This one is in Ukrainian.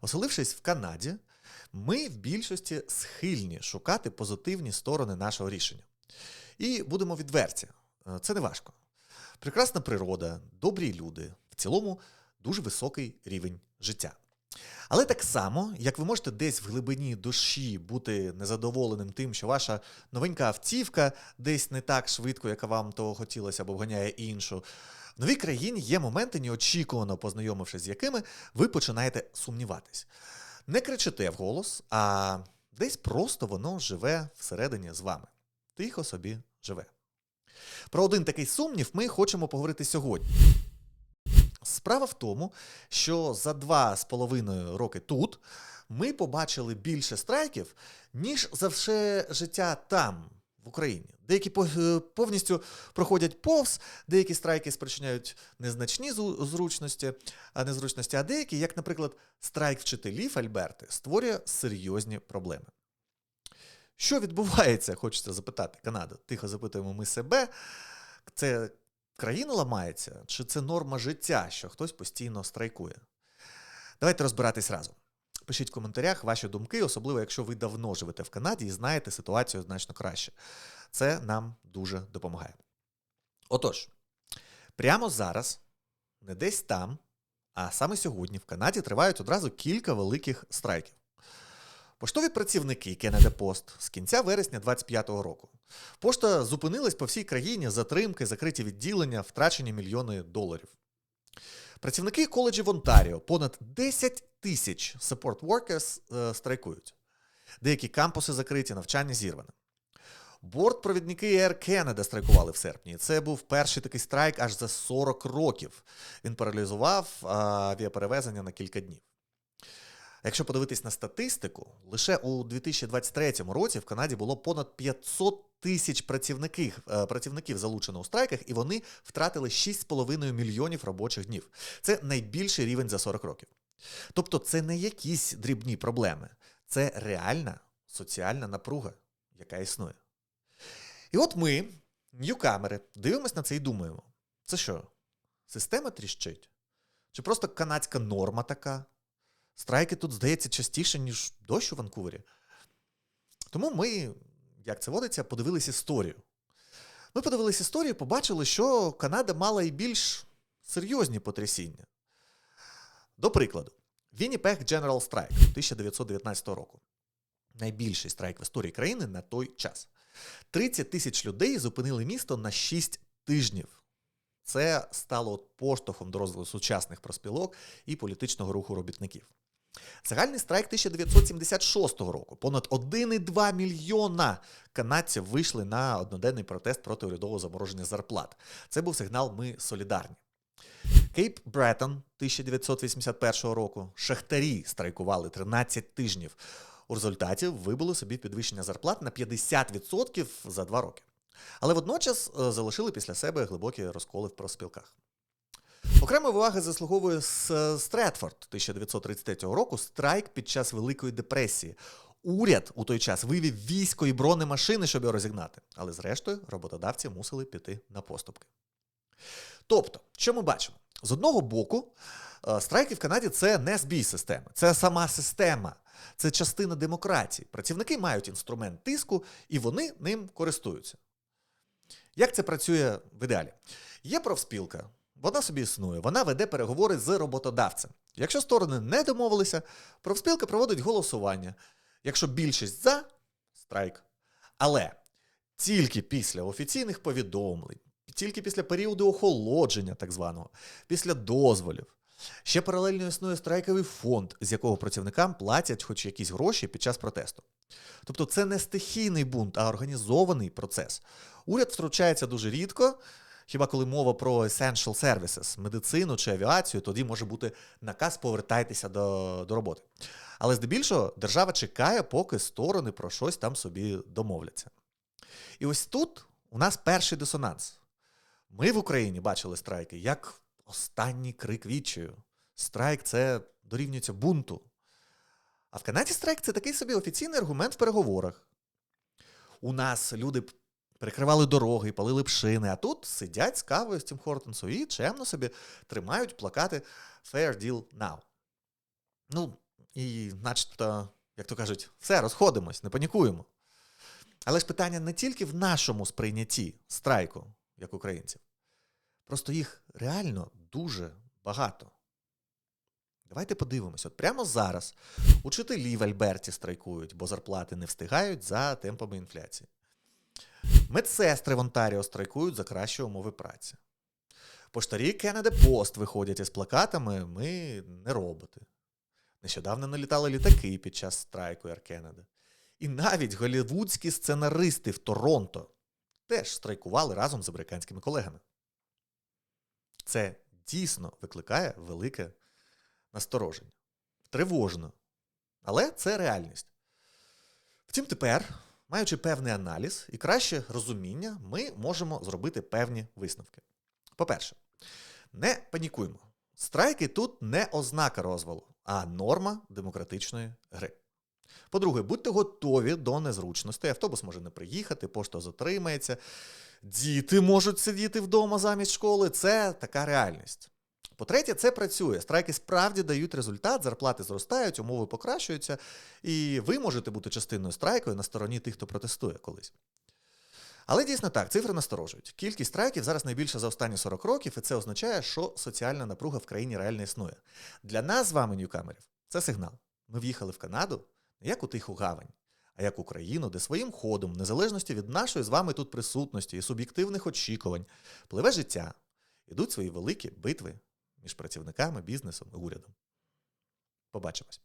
Оселившись в Канаді, ми в більшості схильні шукати позитивні сторони нашого рішення. І будемо відверті, е, це не важко. Прекрасна природа, добрі люди, в цілому дуже високий рівень життя. Але так само, як ви можете десь в глибині душі бути незадоволеним тим, що ваша новенька автівка десь не так швидко, як вам того хотілося, або вганяє іншу. Новій країні є моменти, неочікувано познайомившись з якими, ви починаєте сумніватись. Не кричите вголос, а десь просто воно живе всередині з вами. Тихо собі живе. Про один такий сумнів ми хочемо поговорити сьогодні. Справа в тому, що за два з половиною роки тут ми побачили більше страйків, ніж за все життя там, Україні. Деякі е, повністю проходять повз, деякі страйки спричиняють незначні зручності, а незручності, а деякі, як, наприклад, страйк вчителів Альберти, створює серйозні проблеми. Що відбувається, хочеться запитати Канада. Тихо запитуємо ми себе. Це країна ламається, чи це норма життя, що хтось постійно страйкує? Давайте розбиратись разом. Пишіть в коментарях ваші думки, особливо якщо ви давно живете в Канаді і знаєте ситуацію значно краще. Це нам дуже допомагає. Отож, прямо зараз, не десь там, а саме сьогодні в Канаді тривають одразу кілька великих страйків. Поштові працівники Canada Post з кінця вересня 2025 року. Пошта зупинилась по всій країні, затримки, закриті відділення, втрачені мільйони доларів. Працівники коледжів Онтаріо, понад 10 тисяч support workers е, страйкують. Деякі кампуси закриті, навчання зірване. Бортпровідники Air Canada страйкували в серпні. Це був перший такий страйк аж за 40 років. Він паралізував а, авіаперевезення на кілька днів. Якщо подивитись на статистику, лише у 2023 році в Канаді було понад 500 тисяч працівників, е, працівників залучено у страйках, і вони втратили 6,5 мільйонів робочих днів. Це найбільший рівень за 40 років. Тобто, це не якісь дрібні проблеми, це реальна соціальна напруга, яка існує. І от ми, ньюкамери, дивимося на це і думаємо: це що? Система тріщить? Чи просто канадська норма така? Страйки тут, здається, частіше, ніж дощ у Ванкувері. Тому ми, як це водиться, подивились історію. Ми подивились історію і побачили, що Канада мала і більш серйозні потрясіння. До прикладу, Winnipeg General Strike 1919 року. Найбільший страйк в історії країни на той час. 30 тисяч людей зупинили місто на 6 тижнів. Це стало поштовхом до розвитку сучасних проспілок і політичного руху робітників. Загальний страйк 1976 року. Понад 1,2 мільйона канадців вийшли на одноденний протест проти урядового замороження зарплат. Це був сигнал Ми солідарні. Кейп Бреттон 1981 року. Шахтарі страйкували 13 тижнів. У результаті вибили собі підвищення зарплат на 50% за два роки. Але водночас е, залишили після себе глибокі розколи в профспілках. Окремої уваги заслуговує Стретфорд 1933 року страйк під час Великої депресії. Уряд у той час вивів військо і бронемашини, щоб його розігнати. Але зрештою роботодавці мусили піти на поступки. Тобто, що ми бачимо? З одного боку, е, страйки в Канаді це не збій системи, це сама система, це частина демократії. Працівники мають інструмент тиску, і вони ним користуються. Як це працює в ідеалі? Є профспілка, вона собі існує, вона веде переговори з роботодавцем. Якщо сторони не домовилися, профспілка проводить голосування. Якщо більшість за страйк. Але тільки після офіційних повідомлень, тільки після періоду охолодження, так званого, після дозволів. Ще паралельно існує страйковий фонд, з якого працівникам платять хоч якісь гроші під час протесту. Тобто це не стихійний бунт, а організований процес. Уряд втручається дуже рідко. Хіба коли мова про essential services, медицину чи авіацію, тоді може бути наказ повертайтеся до, до роботи. Але здебільшого держава чекає, поки сторони про щось там собі домовляться. І ось тут у нас перший дисонанс. Ми в Україні бачили страйки як останній крик відчаю. Страйк це дорівнюється бунту. А в Канаді страйк це такий собі офіційний аргумент в переговорах. У нас люди перекривали дороги, палили пшини, а тут сидять з кавою з Тім Хортонсу і чемно собі тримають плакати Fair Deal Now. Ну, і, начебто, як то кажуть, все, розходимось, не панікуємо. Але ж питання не тільки в нашому сприйнятті страйку, як українців. Просто їх реально дуже багато. Давайте подивимось. От прямо зараз учителі в Альберті страйкують, бо зарплати не встигають за темпами інфляції. Медсестри в Онтаріо страйкують за кращі умови праці. Поштарі Кеннеде Пост виходять із плакатами Ми не роботи. Нещодавно налітали літаки під час страйку Air Canada. І навіть голівудські сценаристи в Торонто теж страйкували разом з американськими колегами. Це дійсно викликає велике настороження. Тривожно. Але це реальність. Втім, тепер, маючи певний аналіз і краще розуміння, ми можемо зробити певні висновки. По-перше, не панікуємо. Страйки тут не ознака розвалу, а норма демократичної гри. По-друге, будьте готові до незручностей. Автобус може не приїхати, пошта затримається, діти можуть сидіти вдома замість школи. Це така реальність. По-третє, це працює. Страйки справді дають результат, зарплати зростають, умови покращуються, і ви можете бути частиною страйку і на стороні тих, хто протестує колись. Але дійсно так, цифри насторожують. Кількість страйків зараз найбільша за останні 40 років, і це означає, що соціальна напруга в країні реально існує. Для нас з вами, ньюкамерів, це сигнал. Ми в'їхали в Канаду не як у тиху гавань, а як Україну, де своїм ходом, в незалежності від нашої з вами тут присутності і суб'єктивних очікувань, пливе життя, ідуть свої великі битви між працівниками, бізнесом і урядом. Побачимось.